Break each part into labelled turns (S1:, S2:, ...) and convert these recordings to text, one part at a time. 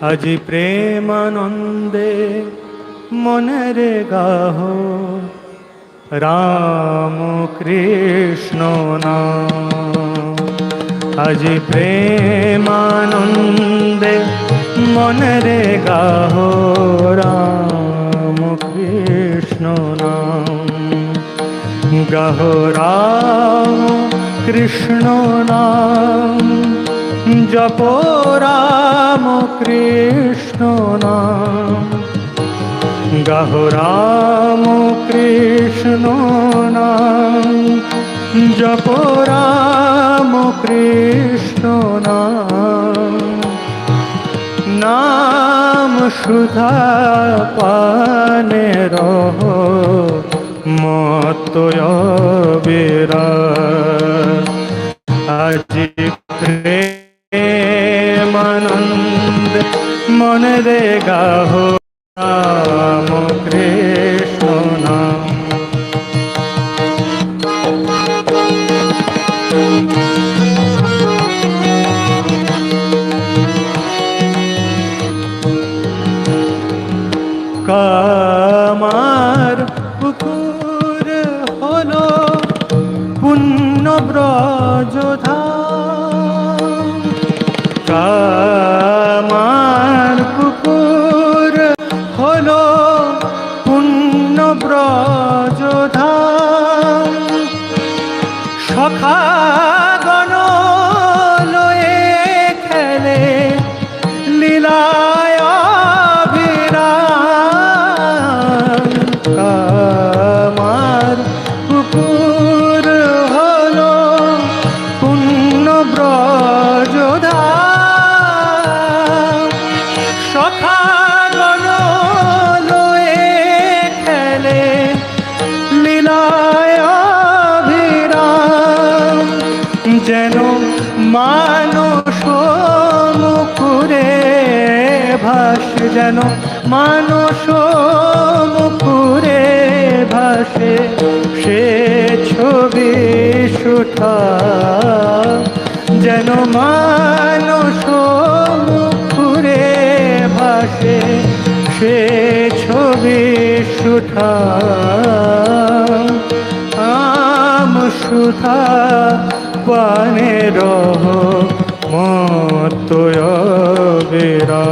S1: আজি প্রেমানন্দে মনরে গাহ। রাম কৃষ্ণ আজি প্রেমানন্দে মনরে গাহ। রাম কৃষ্ণ গাহ রাম কৃষ্ণ নাম। জপ রাম কৃষ্ণ নাম। গাহ রাম কৃষ্ণ নাম। জপ রাম কৃষ্ণ নাম। নাম সুধা পানে রহ মতয় বেরা আজি প্রেমানন্দ মনে রে গাহ রাম কৃষ্ণ নাম। কামার का সখাগণ লয়ে খেলে লীলায় যেন মানস মুকুরে ভাসে, যেন মানস মুকুরে ভাসে, সে ছবি সুঠা যেন মুকুরে ভাসে সে ছবি সুঠা আম সুধা পানে রহ মতয় বেরা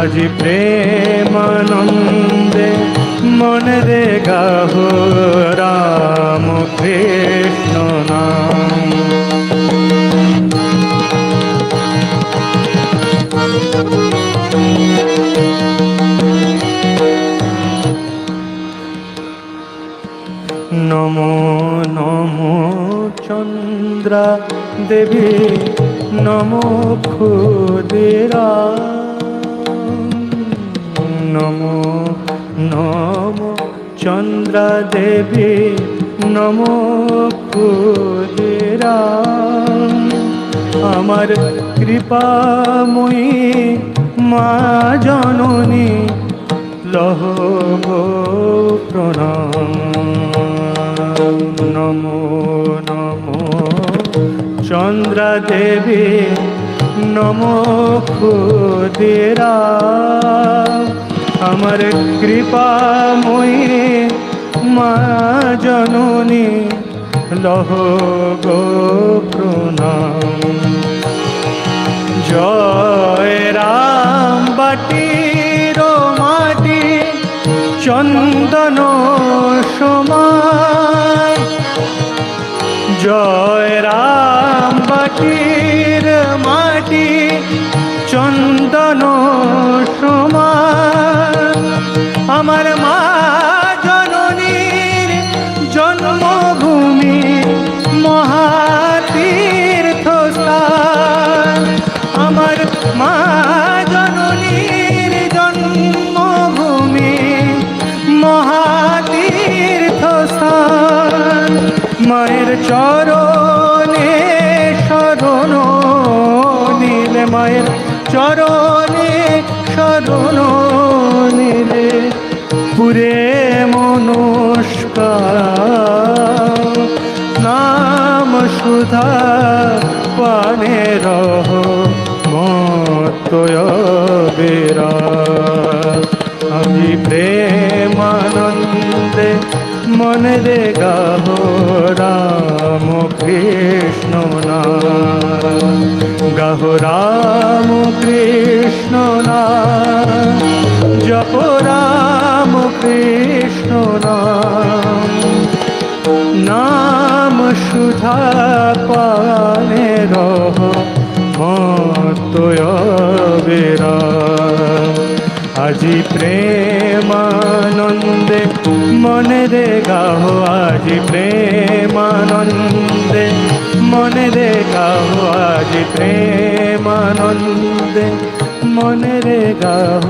S1: আজি প্রেমানন্দে মনে রে গাহ রাম কৃষ্ণ নমো নমো চন্দ্রা দেবী, নমো ক্ষুদিরা। নমো নমো চন্দ্রা দেবী, নমো ক্ষুদিরা। আমার কৃপাময়ী মা জননী লহ প্রণাম। নমো নমো। চন্দ্রা দেবী নমো ক্ষুদিরা আমার কৃপাময়ী মা জননী, লহ গো প্রণাম। জয় রাম চন্দন সময়। জয় রাম বাটির মাটি চন্দন সময়। আমার মা চরণে শরণ পুরে মনস্কার। নাম সুধা পানে রহ মত বিরাট আমি মনে রে গাহ, রাম কৃষ্ণ রাম পানে রহ মতয় বিরাট আজি প্রেমানন্দে মনে রে গাহ, আজি প্রেমানন্দে মনে রে গাহ, আজি প্রেমানন্দে মনে রে গাহ।